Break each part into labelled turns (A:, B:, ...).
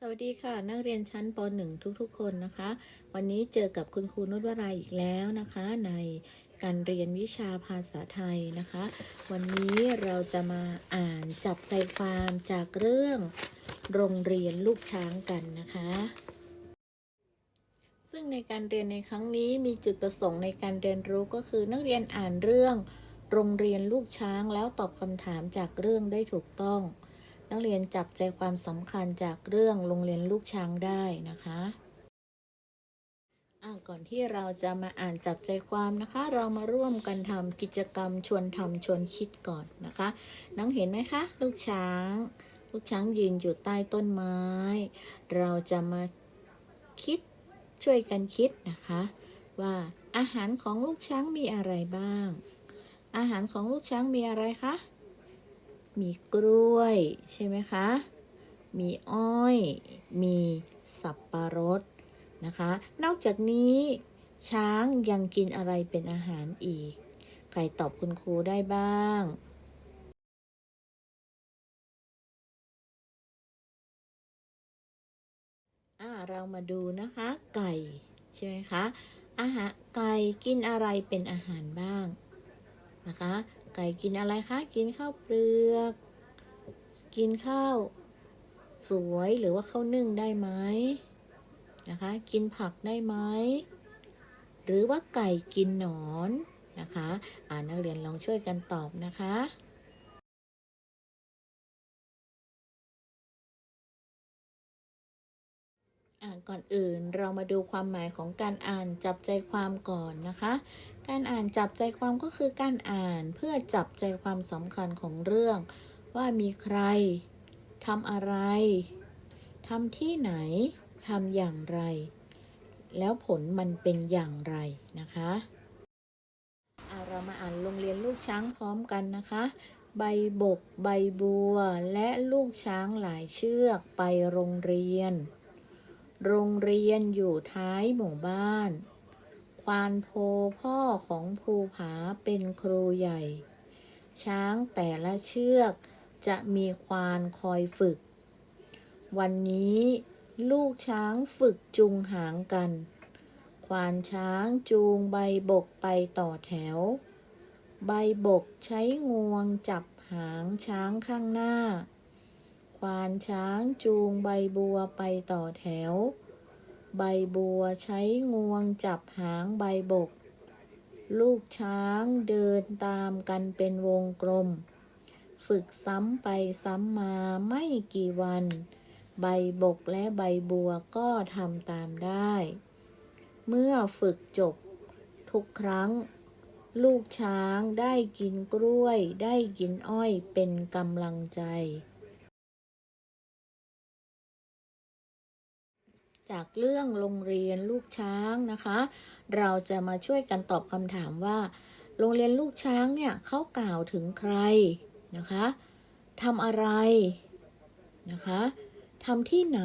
A: สวัสดีค่ะ นักเรียนชั้นป .1 ทุกๆ คนนะคะ วันนี้เจอกับคุณครูนุชวรายอีกแล้วนะคะ ในการเรียนวิชาภาษาไทยนะคะ วันนี้เราจะมาอ่านจับใจความจากเรื่องโรงเรียนลูกช้างกันนะคะ ซึ่งในการเรียนในครั้งนี้มีจุดประสงค์ในการเรียนรู้ก็คือนักเรียนอ่านเรื่อง โรงเรียนลูกช้างแล้วตอบคำถามจากเรื่องได้ถูกต้อง นักเรียนจับใจความสำคัญจากเรื่องโรงเรียนลูกช้างได้นะคะอะก่อนที่เราจะมาอ่านจับใจความนะคะ เรามาร่วมกันทำกิจกรรมชวนทำชวนคิดก่อนนะคะน้องเห็นไหมคะ ลูกช้าง ลูกช้างยืนอยู่ใต้ต้นไม้ เราจะมาคิดช่วยกันคิดนะคะ ว่าอาหารของลูกช้างมีอะไรบ้าง อาหารของลูกช้างมีอะไรคะ มีกล้วยใช่ไหมคะ มีอ้อย มีสับปะรดนะคะ นอกจากนี้ช้างยังกินอะไรเป็นอาหารอีก ใครตอบคุณครูได้บ้างอ่าเรามาดูนะคะ ไก่ใช่ไหมคะอาหารไก่กินอะไรเป็นอาหารบ้างนะคะ ไก่กินอะไรคะ กินข้าวเปลือก กินข้าว สวยหรือว่าข้าวนึ่งได้ไหมนะคะ กินผักได้ไหม หรือว่าไก่กินหนอนนะคะ อ่านักเรียนลองช่วยกันตอบนะคะอ่าก่อนอื่นเรามาดูความหมายของการอ่านจับใจความก่อนนะคะ การอ่านจับใจความก็คือการอ่านเพื่อจับใจความสำคัญของเรื่อง ว่ามีใครทำอะไรทำที่ไหนทำอย่างไร แล้วผลมันเป็นอย่างไรนะคะอะเรามาอ่านโรงเรียนลูกช้างพร้อมกันนะคะ ใบบก ใบบัว และลูกช้างหลายเชือกไปโรงเรียน โรงเรียนอยู่ท้ายหมู่บ้าน ควานโพพ่อของภูผาเป็นครูใหญ่ ช้างแต่ละเชือกจะมีควานคอยฝึก วันนี้ลูกช้างฝึกจูงหางกัน ควานช้างจูงใบบกไปต่อแถว ใบบกใช้งวงจับหางช้างข้างหน้า ควานช้างจูงใบบัวไปต่อแถว ใบบัวใช้งวงจับหางใบบก ลูกช้างเดินตามกันเป็นวงกลม ฝึกซ้ำไปซ้ำมาไม่กี่วัน ใบบกและใบบัวก็ทำตามได้ เมื่อฝึกจบ ทุกครั้ง ลูกช้างได้กินกล้วย ได้กินอ้อยเป็นกำลังใจ จากเรื่องโรงเรียนลูกช้างนะคะ เราจะมาช่วยกันตอบคำถามว่า โรงเรียนลูกช้างเนี่ยเขากล่าวถึงใครนะคะทำอะไรนะคะทำที่ไหน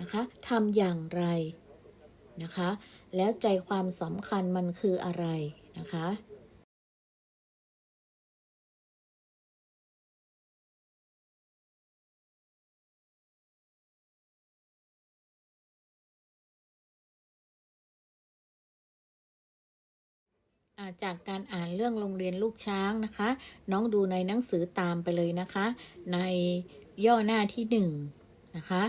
A: นะคะทำอย่างไรนะคะ แล้วใจความสำคัญมันคืออะไรนะคะ จากการอ่านเรื่องโรงเรียนลูกช้างนะคะ น้องดูในหนังสือตามไปเลยนะคะ ในย่อหน้าที่หนึ่งนะคะ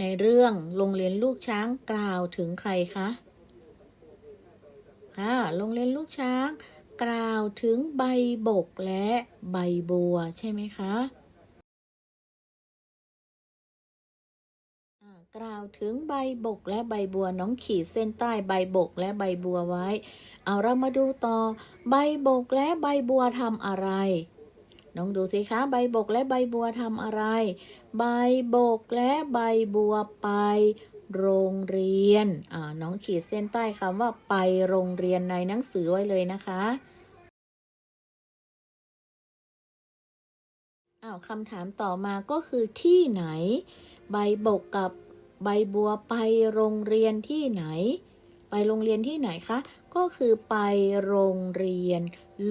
A: ในเรื่องโรงเรียนลูกช้างกล่าวถึงใครคะค่ะโรงเรียนลูกช้างกล่าวถึงใบบกและใบบัวใช่ไหมคะ กล่าวถึงใบบกและใบบัวน้องขีดเส้นใต้ใบบกและใบบัวไว้ เอาเรามาดูต่อ ใบบกและใบบัวทำอะไร น้องดูสิคะใบบกและใบบัวทำอะไร ใบบกและใบบัวไปโรงเรียนอ่าน้องขีดเส้นใต้คำว่าไปโรงเรียนในหนังสือไว้เลยนะคะอ้าวคำถามต่อมาก็คือที่ไหน ใบบกกับ ใบบัวไปโรงเรียนที่ไหน ไปโรงเรียนที่ไหนคะ ก็คือไปโรงเรียน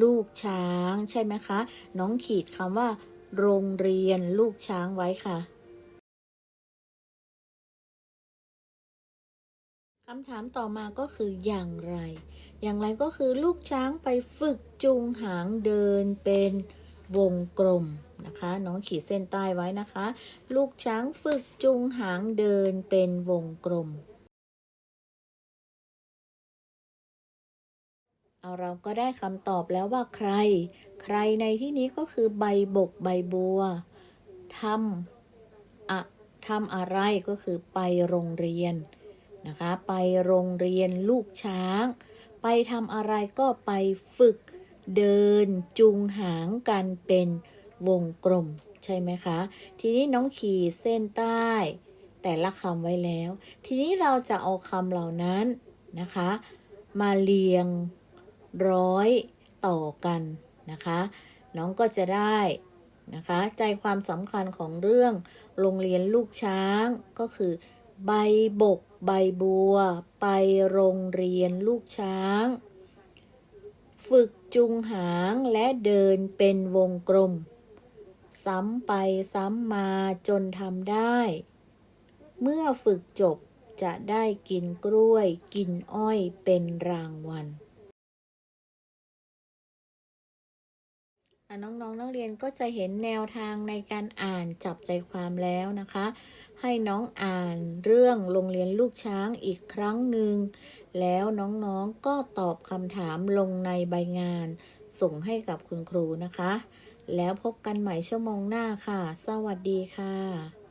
A: ลูกช้างใช่ไหมคะ น้องขีดคำว่า โรงเรียนลูกช้างไว้ค่ะคำถามต่อมาก็คืออย่างไร อย่างไรก็คือลูกช้างไปฝึกจูงหางเดินเป็น วงกลมนะคะ น้องขีดเส้นใต้ไว้นะคะ ลูกช้างฝึกจูงหางเดินเป็นวงกลม เอาเราก็ได้คำตอบแล้วว่าใคร ใครในที่นี้ก็คือใบบกใบบัวทำอะทำอะไรก็คือไปโรงเรียนนะคะ ไปโรงเรียนลูกช้าง ไปทำอะไรก็ไปฝึก เดินจูงหางกันเป็นวงกลมใช่ไหมคะ ทีนี้น้องขีดเส้นใต้ แต่ละคำไว้แล้ว ทีนี้เราจะเอาคำเหล่านั้นนะคะ มาเรียงร้อยต่อกันนะคะ น้องก็จะได้นะคะ ใจความสำคัญของเรื่องโรงเรียนลูกช้างก็คือ ใบบก ใบบัว ไปโรงเรียนลูกช้าง ฝึกจุงหางและเดินเป็นวงกลม ซ้ำไปซ้ำมาจนทำได้ เมื่อฝึกจบจะได้กินกล้วย กินอ้อยเป็นรางวัล น้องๆนนักเรียนก็จะเห็นแนวทางในการอ่านจับใจความแล้วนะคะ ให้น้องอ่านเรื่องโรงเรียนลูกช้างอีกครั้งหนึ่งแล้วน้องๆก็ตอบคำถามลงในใบงาน ส่งให้กับคุณครูนะคะ แล้วพบกันใหม่ชั่วโมงหน้าค่ะ สวัสดีค่ะ